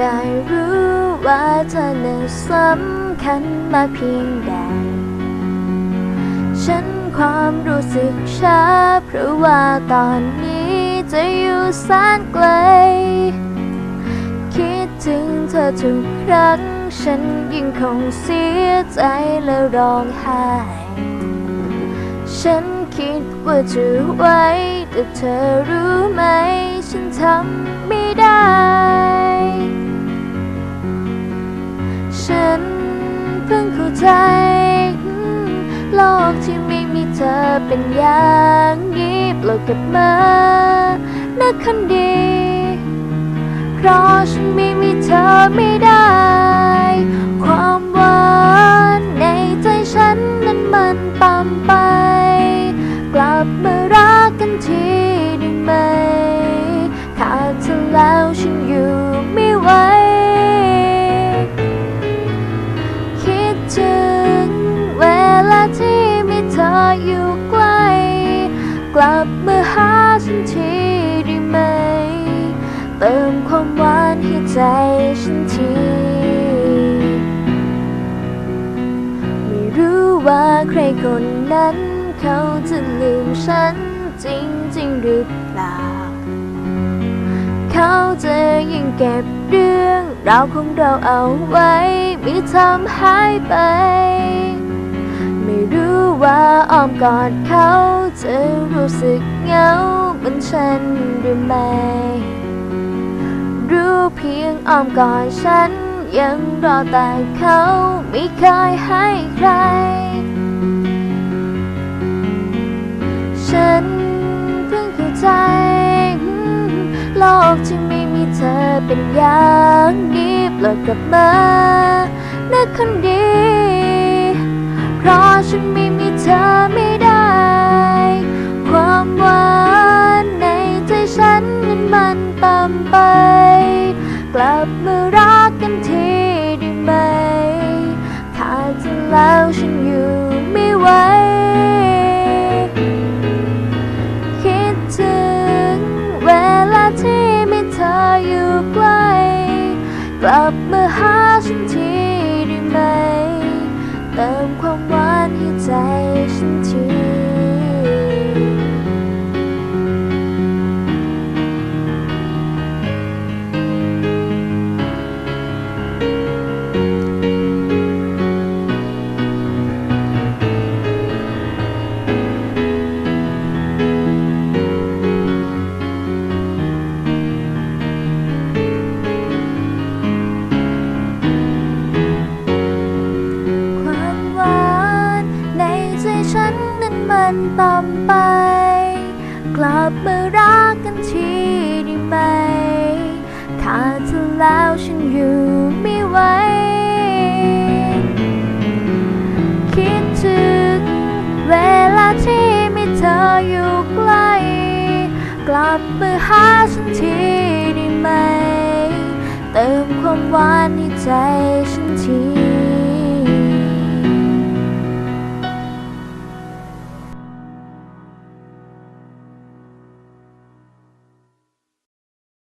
ได้รู้ว่าเธอน่ะสำคัญมากเพียงใด ฉันความรู้สึกช้าเพราะว่าตอนนี้จะอยู่แสนไกล คิดถึงเธอทุกครั้ง ฉันยิ่งคงเสียใจและร้องไห้ ฉันคิดว่าจะไว้ แต่เธอรู้ไหม ฉันทำไม่ได้ ฉันเพิ่งเข้าใจ โลกที่ไม่มีเธอเป็นอย่างนี้ปล่อยกลับมานักคันดี เพราะฉันไม่มีเธอไม่ได้ อยู่ใกล้กลับมาหาฉันทีได้ไหม เติมความหวานให้ใจฉันทีไม่รู้ว่าใครคนนั้น เขาจะลืมฉันจริงๆหรือเปล่า เขาจะยิ่งเก็บเรื่องราวของเราเอาไว้ ไม่ทำหายไป รู้ว่าอ้อมกอดเขาจะรู้สึกเหงาเหมือนฉันหรือไม่ รู้เพียงอ้อมกอดฉันยังรอแต่เขาไม่เคยให้ใคร ฉันเพิ่งเข้าใจ โลกที่ไม่มีเธอเป็นอย่างนี้เปล่อยกลับมานักคนดี ฉันไม่มีเธอไม่ได้ ความหวานในใจฉันนั้นมันต่ำไป กลับมารักกันทีได้ไหมขาดเธอแล้วฉันอยู่ไม่ไหว คิดถึงเวลาที่มีเธออยู่ใกล้ กลับมา มันต่ำไป กลับมารักกันทีได้ไหมขาเธอแล้วฉันอยู่ไม่ไหว คิดถึงเวลาที่มีเธออยู่ใกล้ กลับมาหาฉันทีได้ไหม เติมความหวานให้ใจ